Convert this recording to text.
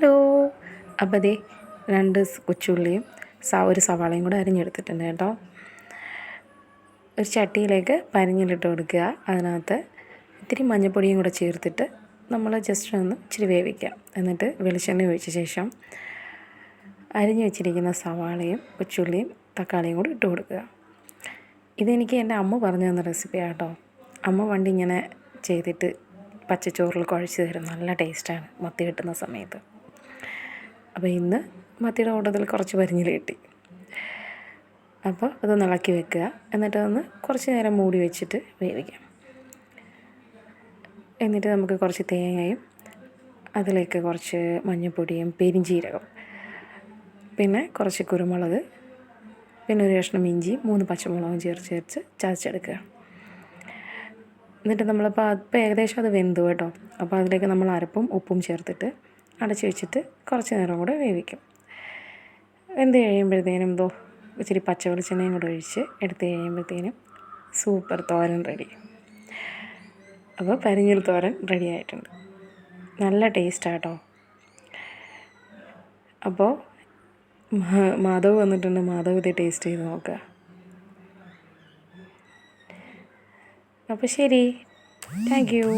Hello. അപ്പോൾ അതേ രണ്ട് കൊച്ചുള്ളിയും സ ഒരു സവാളയും കൂടെ അരിഞ്ഞെടുത്തിട്ടുണ്ട് കേട്ടോ. ഒരു ചട്ടിയിലേക്ക് പരിഞ്ഞിലിട്ട് കൊടുക്കുക. അതിനകത്ത് ഇത്തിരി മഞ്ഞൾപ്പൊടിയും കൂടെ ചേർത്തിട്ട് നമ്മൾ ജസ്റ്റ് ഒന്ന് ഇച്ചിരി വേവിക്കുക എന്നിട്ട് വെളിച്ചെണ്ണ ഒഴിച്ച ശേഷം അരിഞ്ഞു വെച്ചിരിക്കുന്ന സവാളയും കൊച്ചുള്ളിയും തക്കാളിയും കൂടി ഇട്ട് കൊടുക്കുക. ഇതെനിക്ക് എന്റെ അമ്മ പറഞ്ഞു തന്ന റെസിപ്പിയാണ് കേട്ടോ. അമ്മ വണ്ടി ഇങ്ങനെ ചെയ്തിട്ട് പച്ചച്ചോറിൽ കുഴച്ച് തരും. നല്ല ടേസ്റ്റാണ് മത്തി കിട്ടുന്ന സമയത്ത്. അപ്പോൾ ഇന്ന് മത്തിയുടെ കൂട്ടത്തിൽ കുറച്ച് പരിഞ്ഞിൽ കിട്ടി. അപ്പോൾ അതൊന്ന് ഇളക്കി വെക്കുക. എന്നിട്ട് ഒന്ന് കുറച്ച് നേരം മൂടി വെച്ചിട്ട് വേവിക്കാം. എന്നിട്ട് നമുക്ക് കുറച്ച് തേങ്ങയും അതിലേക്ക് കുറച്ച് മഞ്ഞൾപ്പൊടിയും പെരിഞ്ചീരകം പിന്നെ കുറച്ച് കുരുമുളക് പിന്നെ ഒരു കഷ്ണം ഇഞ്ചി മൂന്ന് പച്ചമുളകും ചേർത്ത് ചേർത്ത് ചതച്ചെടുക്കുക. എന്നിട്ട് നമ്മളിപ്പോൾ അപ്പോൾ ഏകദേശം അത് വെന്തു കേട്ടോ. അപ്പോൾ അതിലേക്ക് നമ്മൾ അരപ്പും ഉപ്പും ചേർത്തിട്ട് അടച്ച് വെച്ചിട്ട് കുറച്ച് നേരം കൂടെ വേവിക്കും. വെന്ത് കഴിയുമ്പോഴത്തേനും എന്തോ ഇച്ചിരി പച്ച വെളിച്ചെണ്ണയും കൂടെ ഒഴിച്ച് എടുത്ത് കഴിയുമ്പോഴത്തേനും സൂപ്പർ തോരൻ റെഡി. അപ്പോൾ പരിഞ്ഞിൽ തോരൻ റെഡി ആയിട്ടുണ്ട്. നല്ല ടേസ്റ്റാട്ടോ അപ്പോൾ മാധവ് വന്നിട്ടുണ്ട്. മാധവ് ഇത് ടേസ്റ്റ് ചെയ്ത് നോക്കുക അപ്പോൾ ശരി. Thank you.